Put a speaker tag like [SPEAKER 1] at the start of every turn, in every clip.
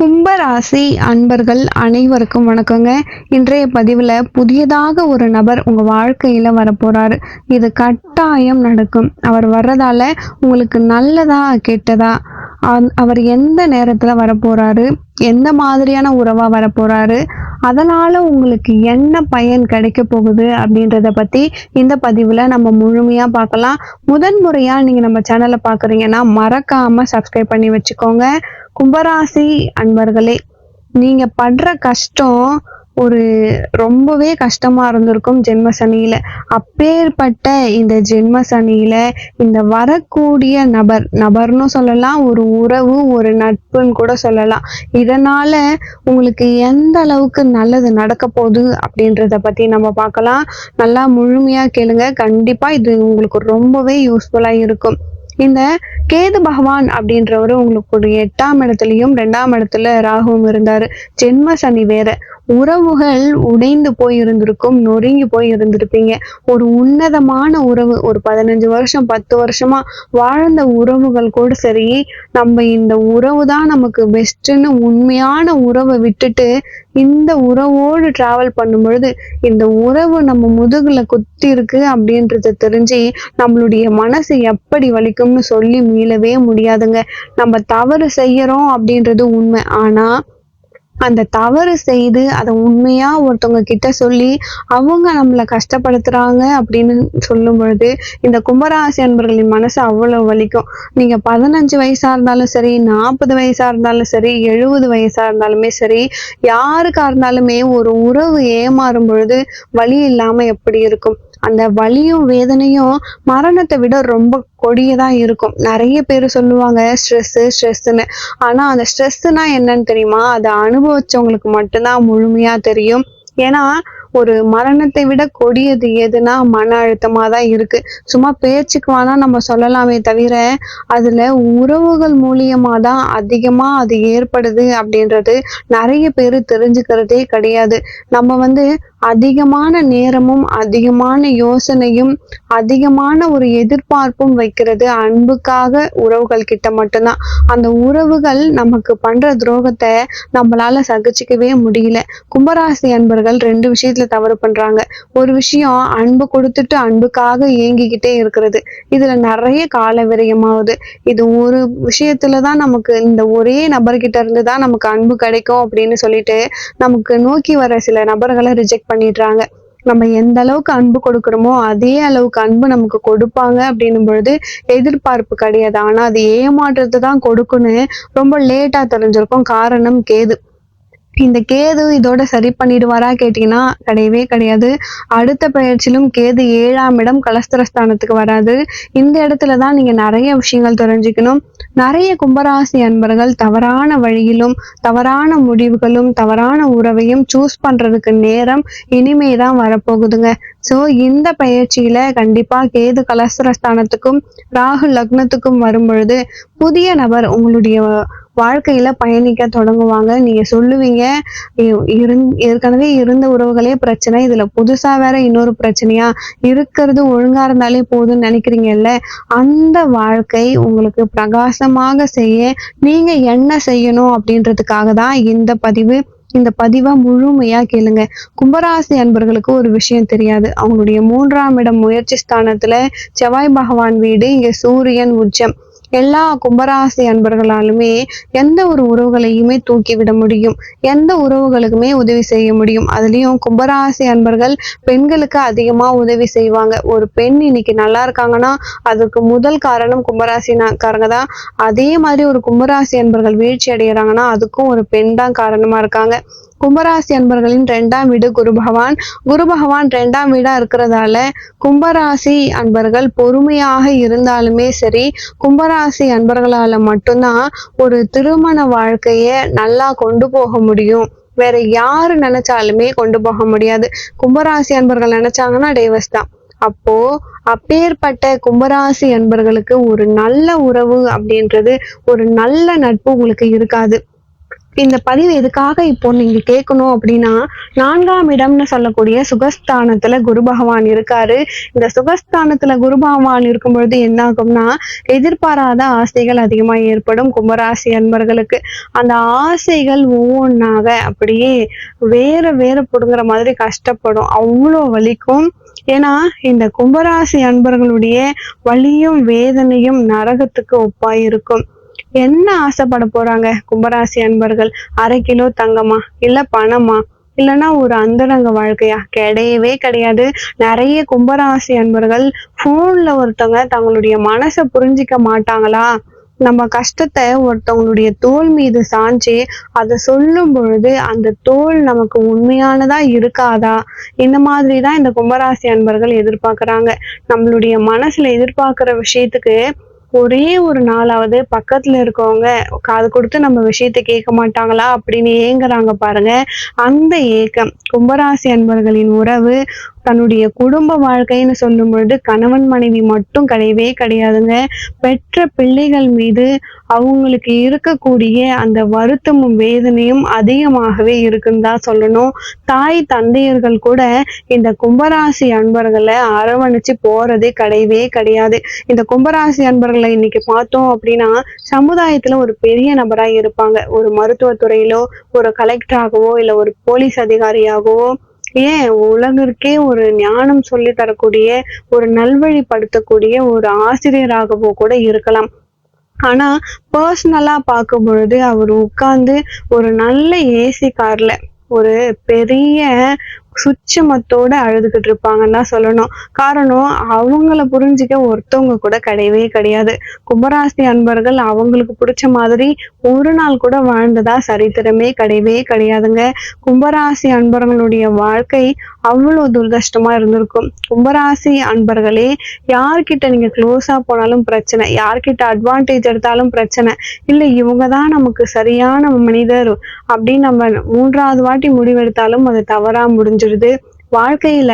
[SPEAKER 1] கும்பராசி அன்பர்கள் அனைவருக்கும் வணக்கங்க. இன்றைய பதிவில் புதியதாக ஒரு நபர் உங்கள் வாழ்க்கையில் வரப்போகிறாரு இது கட்டாயம் நடக்கும். அவர் வர்றதால உங்களுக்கு நல்லதா கெட்டதா அவர் எந்த நேரத்தில் வரப்போகிறாரு எந்த மாதிரியான உறவாக வரப்போகிறாரு அதனால் உங்களுக்கு என்ன பயன் கிடைக்க போகுது அப்படின்றத பற்றி இந்த பதிவில் நம்ம முழுமையாக பார்க்கலாம். முதன் முறையாக நீங்கள் நம்ம சேனலை பார்க்குறீங்கன்னா மறக்காமல் சப்ஸ்கிரைப் பண்ணி வச்சுக்கோங்க. கும்பராசி அன்பர்களே நீங்கள் படுற கஷ்டம் ஒரு ரொம்பவே கஷ்டமாக இருந்திருக்கும் ஜென்ம சனியில் அப்பேற்பட்ட இந்த ஜென்ம சனியில் இந்த வரக்கூடிய நபர் நபர்னு சொல்லலாம் ஒரு உறவு ஒரு நட்புன்னு கூட சொல்லலாம். இதனால் உங்களுக்கு எந்த அளவுக்கு நல்லது நடக்க போகுது அப்படின்றத பற்றி நம்ம பார்க்கலாம். நல்லா முழுமையாக கேளுங்க. கண்டிப்பாக இது உங்களுக்கு ரொம்பவே யூஸ்ஃபுல்லாக இருக்கும். இந்த கேது பகவான் அப்படின்றவர் உங்களுக்கு ஒரு எட்டாம் இடத்துலையும் ரெண்டாம் இடத்துல ராகுவும் இருந்தார். ஜென்ம சனி வேற. உறவுகள் உடைந்து போய் இருந்திருக்கும் நொறுங்கி போய் இருந்திருப்பீங்க ஒரு உன்னதமான உறவு ஒரு பதினஞ்சு வருஷம் பத்து வருஷமா வாழ்ந்த உறவுகள் கூட சரி நம்ம இந்த உறவு தான் நமக்கு பெஸ்ட்டுன்னு உண்மையான உறவை விட்டுட்டு இந்த உறவோடு டிராவல் பண்ணும் பொழுது இந்த உறவு நம்ம முதுகுல குத்தி இருக்கு அப்படின்றத தெரிஞ்சு நம்மளுடைய மனசு எப்படி வலிக்கும்னு சொல்லி மீளவே முடியாதுங்க. நம்ம தவறு செய்யறோம் அப்படின்றது உண்மை. ஆனா அந்த தவறு செய்து அதை உண்மையா ஒருத்தவங்க கிட்ட சொல்லி அவங்க நம்மளை கஷ்டப்படுத்துறாங்க அப்படின்னு சொல்லும் பொழுது இந்த கும்பராசி அன்பர்களின் மனசு அவ்வளவு வலிக்கும். நீங்க பதினஞ்சு வயசா இருந்தாலும் சரி நாற்பது வயசா இருந்தாலும் சரி எழுபது வயசா இருந்தாலுமே சரி யாருக்கா இருந்தாலுமே ஒரு உறவு ஏமாறும் பொழுது வழி இல்லாம எப்படி இருக்கும்? அந்த வலியும் வேதனையும் மரணத்தை விட ரொம்ப கொடியதா இருக்கும். நிறைய பேர் சொல்லுவாங்க ஸ்ட்ரெஸ்ஸு ஸ்ட்ரெஸ்ஸுன்னு ஆனா அந்த ஸ்ட்ரெஸ்ஸுனா என்னன்னு தெரியுமா? அதை அனுபவிச்சவங்களுக்கு மட்டும்தான் முழுமையா தெரியும். ஏன்னா ஒரு மரணத்தை விட கொடியது எதுனா மன அழுத்தமா தான் இருக்கு. சும்மா பேச்சுக்கு வேணா நம்ம சொல்லலாமே தவிர அதுல உறவுகள் மூலியமா தான் அதிகமா அது ஏற்படுது அப்படின்றது நிறைய பேர் தெரிஞ்சுக்கிறதே கிடையாது. நம்ம வந்து அதிகமான நேரமும் அதிகமான யோசனையும் அதிகமான ஒரு எதிர்பார்ப்பும் வைக்கிறது அன்புக்காக உறவுகள் கிட்ட மட்டும்தான். அந்த உறவுகள் நமக்கு பண்ற துரோகத்தை நம்மளால சகிச்சுக்கவே முடியல. கும்பராசி அன்பர்கள் ரெண்டு விஷயத்துல தவறு பண்றாங்க. ஒரு விஷயம் அன்பு கொடுத்துட்டு அன்புக்காக ஏங்கிக்கிட்டே இருக்கிறது. இதுல நிறைய கால விரயமாகுது இது ஒரு விஷயத்துலதான் நமக்கு இந்த ஒரே நபர்கிட்ட இருந்து தான் நமக்கு அன்பு கிடைக்கும் அப்படின்னு சொல்லிட்டு நமக்கு நோக்கி வர சில நபர்களை ரிஜெக்ட் பண்ணிடுறாங்க. நம்ம எந்த அளவுக்கு அன்பு கொடுக்குறோமோ அதே அளவுக்கு அன்பு நமக்கு கொடுப்பாங்க அப்படின்னும் பொழுது எதிர்பார்ப்பு கிடையாது. ஆனா அது ஏமாற்றத்தை தான் கொடுக்குன்னு ரொம்ப லேட்டா தெரிஞ்சிருக்கும். காரணம் கேது. இந்த கேது இதோட சரி பண்ணிடுவாரா கேட்டீங்கன்னா கிடையவே கிடையாது. அடுத்த பயிற்சியிலும் கேது ஏழாம் இடம் கலஸ்திரஸ்தானத்துக்கு வராது. இந்த இடத்துல தான் நீங்க நிறைய விஷயங்கள் தெரிஞ்சுக்கணும். நிறைய கும்பராசி அன்பர்கள் தவறான வழியிலும் தவறான முடிவுகளும் தவறான உறவையும் சூஸ் பண்றதுக்கு நேரம் இனிமே தான் வரப்போகுதுங்க. ஸோ இந்த பயிற்சியில கண்டிப்பா கேது கலஸ்திரஸ்தானத்துக்கும் ராகு லக்னத்துக்கும் வரும் பொழுது புதிய நபர் உங்களுடைய வாழ்க்கையில பயணிக்க தொடங்குவாங்க. நீங்க சொல்லுவீங்க இருந் ஏற்கனவே இருந்த உறவுகளே பிரச்சனை இதுல புதுசா வேற இன்னொரு பிரச்சனையா? இருக்கிறது ஒழுங்கா இருந்தாலே போதும்னு நினைக்கிறீங்கல்ல? அந்த வாழ்க்கை உங்களுக்கு பிரகாசமாக செய்ய நீங்க என்ன செய்யணும் அப்படின்றதுக்காக தான் இந்த பதிவு இந்த பதிவை முழுமையா கேளுங்க. கும்பராசி அன்பர்களுக்கு ஒரு விஷயம் தெரியாது. அவங்களுடைய மூன்றாம் இடம் முயற்சி ஸ்தானத்துல செவ்வாய் பகவான் வீடு இங்க சூரியன் உச்சம். எல்லா கும்பராசி அன்பர்களாலுமே எந்த ஒரு உறவுகளையுமே தூக்கி விட முடியும். எந்த உறவுகளுக்குமே உதவி செய்ய முடியும். அதுலயும் கும்பராசி அன்பர்கள் பெண்களுக்கு அதிகமா உதவி செய்வாங்க. ஒரு பெண் இன்னைக்கு நல்லா இருக்காங்கன்னா அதுக்கு முதல் காரணம் கும்பராசினாக்காரங்க தான். அதே மாதிரி ஒரு கும்பராசி அன்பர்கள் வீழ்ச்சி அடைகிறாங்கன்னா அதுக்கும் ஒரு பெண் தான் காரணமா இருக்காங்க. கும்பராசி அன்பர்களின் ரெண்டாம் வீடு குரு பகவான். குரு பகவான் ரெண்டாம் வீடா இருக்கிறதால கும்பராசி அன்பர்கள் பொறுமையாக இருந்தாலுமே சரி கும்பராசி அன்பர்களால மட்டும்தான் ஒரு திருமண வாழ்க்கைய நல்லா கொண்டு போக முடியும். வேற யாரு நினைச்சாலுமே கொண்டு போக முடியாது. கும்பராசி அன்பர்கள் நினைச்சாங்கன்னா டேவஸ் தான். அப்போ அப்பேற்பட்ட கும்பராசி அன்பர்களுக்கு ஒரு நல்ல உறவு அப்படின்றது ஒரு நல்ல நட்பு உங்களுக்கு இருக்காது. இந்த பதிவு எதுக்காக இப்போ நீங்க கேட்கணும் அப்படின்னா நான்காம் இடம்னு சொல்லக்கூடிய சுகஸ்தானத்துல குரு பகவான் இருக்காரு. இந்த சுகஸ்தானத்துல குரு பகவான் இருக்கும் பொழுது என்ன ஆகும்னா எதிர்பாராத ஆசைகள் அதிகமா ஏற்படும். கும்பராசி அன்பர்களுக்கு அந்த ஆசைகள் ஒவ்வொன்றாக அப்படியே வேற வேற புடுங்குற மாதிரி கஷ்டப்படும். அவ்வளோ வலிக்கும். ஏன்னா இந்த கும்பராசி அன்பர்களுடைய வலியும் வேதனையும் நரகத்துக்கு ஒப்பாய் இருக்கும் என்ன ஆசைப்பட போறாங்க? கும்பராசி அன்பர்கள் அரை கிலோ தங்கமா? இல்ல பணமா? இல்லைன்னா ஒரு அந்தரங்க வாழ்க்கையா? கிடையவே கிடையாது. நிறைய கும்பராசி அன்பர்கள் ஃபோன்ல ஒருத்தவங்க தங்களுடைய மனசை புரிஞ்சிக்க மாட்டாங்களா? நம்ம கஷ்டத்தை ஒருத்தவங்களுடைய தோல் மீது சாஞ்சு அதை சொல்லும் பொழுது அந்த தோல் நமக்கு உண்மையானதா இருக்காதா? இந்த மாதிரி தான் இந்த கும்பராசி அன்பர்கள் எதிர்பார்க்கறாங்க. நம்மளுடைய மனசுல எதிர்பார்க்கிற விஷயத்துக்கு ஒரே ஒரு நாளாவது பக்கத்துல இருக்கவங்க காது கொடுத்து நம்ம விஷயத்தை கேட்க மாட்டாங்களா அப்படின்னு ஏங்குறாங்க பாருங்க. அந்த ஏக்கம் கும்பராசி அன்பர்களின் உறவு தன்னுடைய குடும்ப வாழ்க்கைன்னு சொல்லும் பொழுது கணவன் மனைவி மட்டும் கிடையவே கிடையாதுங்க. பெற்ற பிள்ளைகள் மீது அவங்களுக்கு இருக்கக்கூடிய அந்த வருத்தமும் வேதனையும் அதிகமாகவே இருக்குன்னு தான் சொல்லணும். தாய் தந்தையர்கள் கூட இந்த கும்பராசி அன்பர்களை அரவணைச்சு போறதே கிடையவே கிடையாது. இந்த கும்பராசி அன்பர்களை இன்னைக்கு பார்த்தோம் அப்படின்னா சமுதாயத்துல ஒரு பெரிய நபரா இருப்பாங்க. ஒரு மருத்துவத்துறையிலோ ஒரு கலெக்டராகவோ இல்ல ஒரு போலீஸ் அதிகாரியாகவோ ஏன் உலகிற்கே ஒரு ஞானம் சொல்லி தரக்கூடிய ஒரு நல்வழிப்படுத்தக்கூடிய ஒரு ஆசிரியராகவோ கூட இருக்கலாம். ஆனா பர்சனலா பார்க்கும் பொழுது அவர் உட்கார்ந்து ஒரு நல்ல ஏசி கார்ல ஒரு பெரிய சுச்சமத்தோட அழுதுகிட்டு இருப்பாங்கன்னு தான் சொல்லணும். காரணம் அவங்கள புரிஞ்சிக்க ஒருத்தவங்க கூட கிடையவே கிடையாது. கும்பராசி அன்பர்கள் அவங்களுக்கு பிடிச்ச மாதிரி ஒரு நாள் கூட வாழ்ந்ததா சரித்திரமே கிடையவே கிடையாதுங்க. கும்பராசி அன்பர்களுடைய வாழ்க்கை அவ்வளவு துர்கஷ்டமா இருந்திருக்கும். கும்பராசி அன்பர்களே யார்கிட்ட நீங்க க்ளோஸா போனாலும் பிரச்சனை யார்கிட்ட அட்வான்டேஜ் எடுத்தாலும் பிரச்சனை இல்ல இவங்க தான் நமக்கு சரியான மனிதர் அப்படின்னு நம்ம மூன்றாவது வாட்டி முடிவெடுத்தாலும் அது தவறா முடிஞ்சிருது. வாழ்க்கையில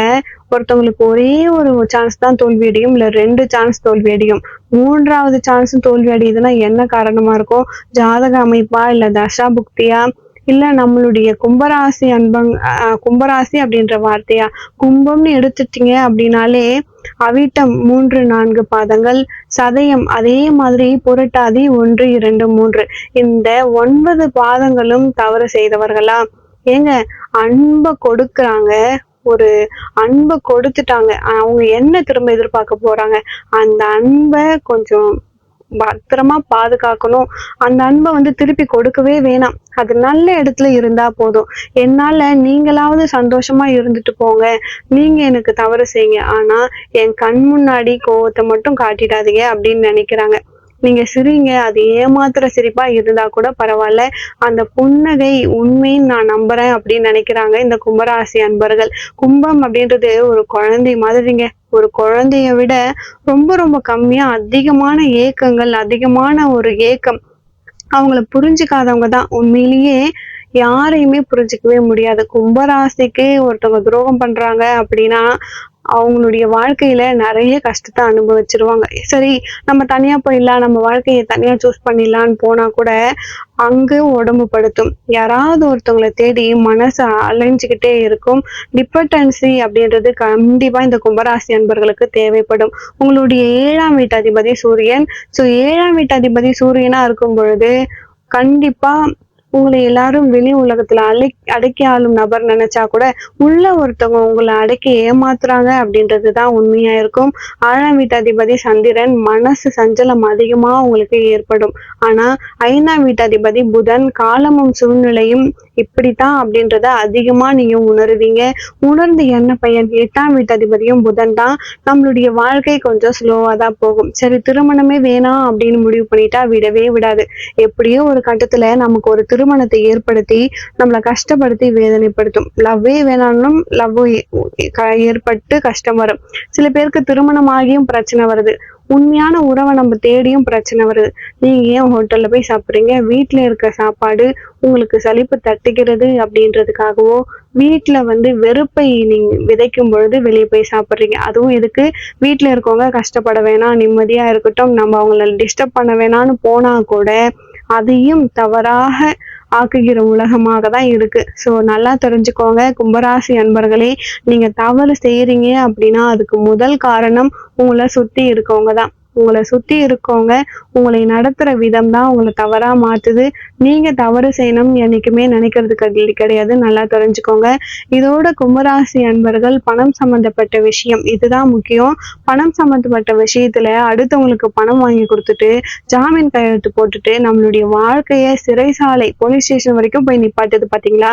[SPEAKER 1] ஒருத்தவங்களுக்கு ஒரே ஒரு சான்ஸ் தான் தோல்வி அடையும். இல்ல ரெண்டு சான்ஸ் தோல்வி அடையும். மூன்றாவது சான்ஸும் தோல்வி அடையுதுன்னா என்ன காரணமா இருக்கும்? ஜாதக அமைப்பா? இல்ல தசா புக்தியா? இல்ல நம்மளுடைய கும்பராசி அன்பங் கும்பராசி அப்படின்ற வார்த்தையா? கும்பம்னு எடுத்துட்டீங்க அப்படின்னாலே அவிட்டம் மூன்று நான்கு பாதங்கள். சதயம் அதே மாதிரி புரட்டாதி ஒன்று இரண்டு மூன்று. இந்த ஒன்பது பாதங்களும் தவறு செய்தவர்களா? ஏங்க அன்பை கொடுக்குறாங்க. ஒரு அன்பை கொடுத்துட்டாங்க. அவங்க என்ன திரும்ப எதிர்பார்க்க போறாங்க? அந்த அன்பை கொஞ்சம் பத்திரமா பாதுகாக்கணும். அந்த அன்பை வந்து திருப்பி கொடுக்கவே வேணாம். அது நல்ல இடத்துல இருந்தா போதும். என்னால நீங்களாவது சந்தோஷமா இருந்துட்டு போங்க. நீங்க எனக்கு தவறு செய்யுங்க. ஆனா என் கண் முன்னாடி கோவத்தை மட்டும் காட்டிடாதீங்க அப்படின்னு நினைக்கிறாங்க. நீங்க சிரிங்க அது ஏமாத்துற சிரிப்பா இருந்தா கூட பரவாயில்ல. அந்த புன்னகை உண்மைன்னு நான் நம்புறேன் அப்படின்னு நினைக்கிறாங்க இந்த கும்பராசி அன்பர்கள். கும்பம் அப்படின்றது ஒரு குழந்தை மாதிரிங்க. ஒரு குழந்தைய விட ரொம்ப ரொம்ப கம்மியா அதிகமான ஏக்கங்கள் அதிகமான ஒரு ஏக்கம். அவங்கள புரிஞ்சுக்காதவங்க தான். உண்மையிலேயே யாரையுமே புரிஞ்சுக்கவே முடியாது. கும்பராசிக்கு ஒருத்தவங்க துரோகம் பண்றாங்க அப்படின்னா அவங்களுடைய வாழ்க்கையில நிறைய கஷ்டத்தை அனுபவிச்சிருவாங்க. சரி நம்ம தனியா போயிடலாம் நம்ம வாழ்க்கையை தனியா சூஸ் பண்ணிடலான்னு போனா கூட அங்கு உடம்பு படுத்தும். யாராவது ஒருத்தவங்களை தேடி மனசு அலைஞ்சுக்கிட்டே இருக்கும். டிபெண்டன்சி அப்படின்றது கண்டிப்பா இந்த கும்பராசி அன்பர்களுக்கு தேவைப்படும். உங்களுடைய ஏழாம் வீட்டு அதிபதி சூரியன். ஸோ ஏழாம் வீட்டு அதிபதி சூரியனா இருக்கும் பொழுது கண்டிப்பா உங்களை எல்லாரும் வெளி உலகத்துல அடை அடக்கி ஆளும் நபர் நினைச்சா கூட உள்ள ஒருத்தவங்க உங்களை அடக்கி ஏமாத்துறாங்க அப்படின்றது தான் உண்மையா இருக்கும். ஆறாம் வீட்டாதிபதி சந்திரன் மனசு சஞ்சலம் அதிகமா உங்களுக்கு ஏற்படும். ஆனா ஐந்தாம் வீட்டாதிபதி புதன் காலமும் சூழ்நிலையும் இப்படித்தான் அப்படின்றத அதிகமா நீங்க உணருவீங்க. உணர்ந்து என்ன பையன்? எட்டாம் வீட்டாதிபதியும் புதன் தான். நம்மளுடைய வாழ்க்கை கொஞ்சம் ஸ்லோவா தான் போகும். சரி திருமணமே வேணாம் அப்படின்னு முடிவு பண்ணிட்டா விடவே விடாது. எப்படியோ ஒரு கட்டத்துல நமக்கு ஒரு திருமணத்தை ஏற்படுத்தி நம்மளை கஷ்டப்படுத்தி வேதனைப்படுத்தும். லவ்வே வேணாலும் லவ் ஏற்பட்டு கஷ்டம் வரும். சில பேருக்கு திருமணம் ஆகியும் பிரச்சனை வருது. உண்மையான உறவை நம்ம தேடியும் பிரச்சனை வருது. நீங்க ஏன் ஹோட்டல்ல போய் சாப்பிட்றீங்க? வீட்டுல இருக்க சாப்பாடு உங்களுக்கு சலிப்பு தட்டுகிறது அப்படின்றதுக்காகவோ வீட்டுல வந்து வெறுப்பை நீங்க விதைக்கும் பொழுது வெளியே போய் சாப்பிட்றீங்க. அதுவும் எதுக்கு? வீட்டுல இருக்கவங்க கஷ்டப்பட வேணாம் நிம்மதியா இருக்கட்டும் நம்ம அவங்கள டிஸ்டர்ப் பண்ண வேணாம்னு போனா கூட அதையும் தவறாக ஆக்குகிற உலகமாக தான் இருக்கு. ஸோ நல்லா தெரிஞ்சுக்கோங்க. கும்பராசி அன்பர்களே நீங்க தவறு செய்யறீங்க அப்படின்னா அதுக்கு முதல் காரணம் உங்களை சுத்தி இருக்கவங்க தான் உங்களை சுத்தி இருக்கவங்க உங்களை நடத்துற விதம் தான் உங்களை தவறா மாத்துது. நீங்க தவறு செய்யணும் என்னைக்குமே நினைக்கிறது கிடையாது. நல்லா தெரிஞ்சுக்கோங்க. இதோட கும்பராசி அன்பர்கள் பணம் சம்பந்தப்பட்ட விஷயம் இதுதான் முக்கியம். பணம் சம்பந்தப்பட்ட விஷயத்துல அடுத்தவங்களுக்கு பணம் வாங்கி கொடுத்துட்டு ஜாமீன் கையெழுத்து போட்டுட்டு நம்மளுடைய வாழ்க்கைய சிறைசாலை போலீஸ் ஸ்டேஷன் வரைக்கும் போய் நிப்பாட்டுது பாத்தீங்களா?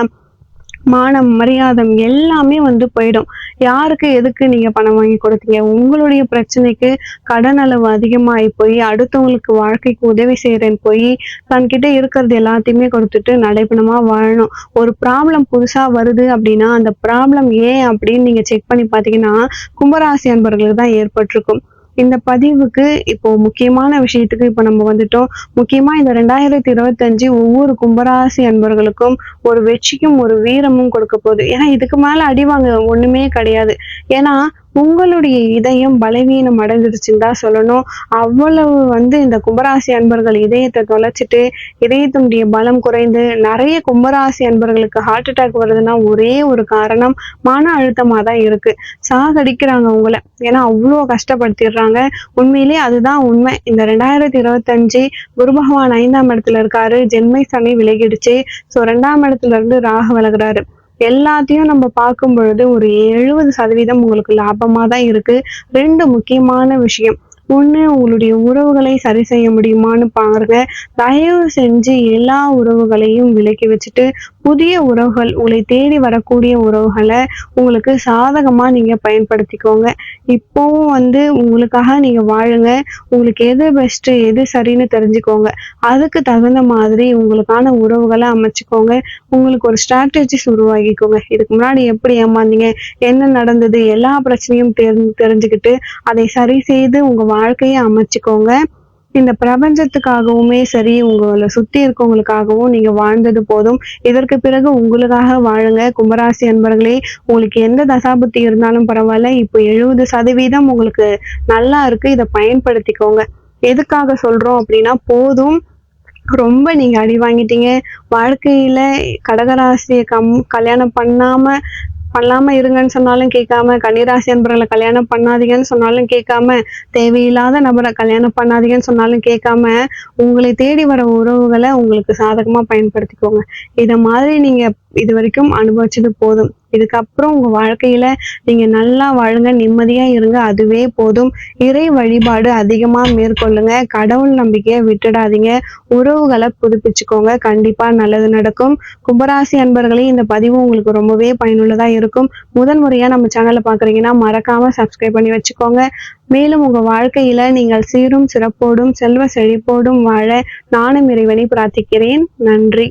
[SPEAKER 1] மானம் மரியாதம் எல்லாமே வந்து போயிடும். யாருக்கு எதுக்கு நீங்க பணம் வாங்கி கொடுத்தீங்க? உங்களுடைய பிரச்சனைக்கு கடன் அளவு அதிகமாகி போய் அடுத்தவங்களுக்கு வாழ்க்கைக்கு உதவி செய்யறேன்னு போய் தன்கிட்ட இருக்கிறது எல்லாத்தையுமே கொடுத்துட்டு நடைபெணமா வாழணும். ஒரு ப்ராப்ளம் புதுசா வருது அப்படின்னா அந்த ப்ராப்ளம் ஏன் அப்படின்னு நீங்க செக் பண்ணி பார்த்தீங்கன்னா கும்பராசி அன்பர்களுக்கு தான் ஏற்பட்டிருக்கும். இந்த பதிவுக்கு இப்போ முக்கியமான விஷயத்துக்கு இப்போ நம்ம வந்துட்டோம். முக்கியமா இந்த ரெண்டாயிரத்தி இருபத்தஞ்சு ஒவ்வொரு கும்பராசி அன்பர்களுக்கும் ஒரு வெற்றிக்கும் ஒரு வீரமும் கொடுக்க போகுது. ஏன்னா இதுக்கு மேல அடி வாங்க ஒண்ணுமே கிடையாது. ஏன்னா உங்களுடைய இதயம் பலவீனம் அடைஞ்சிருச்சுன்னு தான் சொல்லணும். அவ்வளவு வந்து இந்த கும்பராசி அன்பர்கள் இதயத்தை தொலைச்சிட்டு இதயத்தினுடைய பலம் குறைந்து நிறைய கும்பராசி அன்பர்களுக்கு ஹார்ட் அட்டாக் வருதுன்னா ஒரே ஒரு காரணம் மன அழுத்தமாக தான் இருக்கு. சாகடிக்கிறாங்க உங்களை. ஏன்னா அவ்வளோ கஷ்டப்படுத்திடுறாங்க. உண்மையிலேயே அதுதான் உண்மை. இந்த ரெண்டாயிரத்தி இருபத்தஞ்சு குரு பகவான் ஐந்தாம் இடத்துல இருக்காரு. ஜென்மை சனி விலகிடுச்சு. ஸோ ரெண்டாம் இடத்துல இருந்து ராகு விலகுறாரு. எல்லாத்தையும் நம்ம பார்க்கும் பொழுது ஒரு எழுபது சதவீதம் உங்களுக்கு லாபமா தான் இருக்கு. ரெண்டு முக்கியமான விஷயம் ஒண்ணு உங்களுடைய உறவுகளை சரி செய்ய முடியுமான்னு பாருங்க. தயவு செஞ்சு எல்லா உறவுகளையும் விலக்கி வச்சுட்டு புதிய உறவுகள் உங்களை தேடி வரக்கூடிய உறவுகளை உங்களுக்கு சாதகமா நீங்க பயன்படுத்திக்கோங்க. இப்போவும் வந்து உங்களுக்காக நீங்க வாழுங்க. உங்களுக்கு எது பெஸ்ட் எது சரின்னு தெரிஞ்சுக்கோங்க. அதுக்கு தகுந்த மாதிரி உங்களுக்கான உறவுகளை அமைச்சுக்கோங்க. உங்களுக்கு ஒரு ஸ்ட்ராட்டஜிஸ் உருவாக்கிக்கோங்க. இதுக்கு முன்னாடி எப்படி ஏமாந்தீங்க? என்ன நடந்தது? எல்லா பிரச்சனையும் தெரிஞ்சு தெரிஞ்சுக்கிட்டு அதை சரி செய்து உங்க வாழ்க்கையை அமைச்சுக்கோங்க. இந்த பிரபஞ்சத்துக்காகவுமே சரி உங்களை சுத்தி இருக்கவங்களுக்காகவும் நீங்க வாழ்ந்தது போதும். இதற்கு பிறகு உங்களுக்காக வாழுங்க. கும்பராசி அன்பர்களே உங்களுக்கு எந்த தசாபுத்தி இருந்தாலும் பரவாயில்ல. இப்போ எழுபது சதவீதம் உங்களுக்கு நல்லா இருக்கு. இதை பயன்படுத்திக்கோங்க. எதுக்காக சொல்றோம் அப்படின்னா போதும். ரொம்ப நீங்க அடி வாங்கிட்டீங்க. வாழ்க்கையில கடகராசியை கம் கல்யாணம் பண்ணாம பண்ணாம இருங்கன்னு சொன்னாலும் கேட்காம கன்னிராசி அன்பர்களை கல்யாணம் பண்ணாதீங்கன்னு சொன்னாலும் கேட்காம தேவையில்லாத நபரை கல்யாணம் பண்ணாதீங்கன்னு சொன்னாலும் கேட்காம உங்களை தேடி வர உறவுகளை உங்களுக்கு சாதகமா பயன்படுத்திக்கோங்க. இத மாதிரி நீங்க இது வரைக்கும் அனுபவிச்சது போதும். இதுக்கப்புறம் உங்க வாழ்க்கையில நீங்க நல்லா வாழுங்க நிம்மதியா இருங்க அதுவே போதும். இறை வழிபாடு அதிகமா மேற்கொள்ளுங்க. கடவுள் நம்பிக்கையை விட்டுடாதீங்க. உறவுகளை புதுப்பிச்சுக்கோங்க. கண்டிப்பா நல்லது நடக்கும். கும்பராசி அன்பர்களே இந்த பதிவு உங்களுக்கு ரொம்பவே பயனுள்ளதா இருக்கும். முதல் முறையா நம்ம சேனலை பாக்குறீங்கன்னா மறக்காம சப்ஸ்கிரைப் பண்ணி வச்சுக்கோங்க. மேலும் உங்க வாழ்க்கையில நீங்கள் சீரும் சிறப்போடும் செல்வ செழிப்போடும் வாழ நானும் இறைவனை பிரார்த்திக்கிறேன். நன்றி.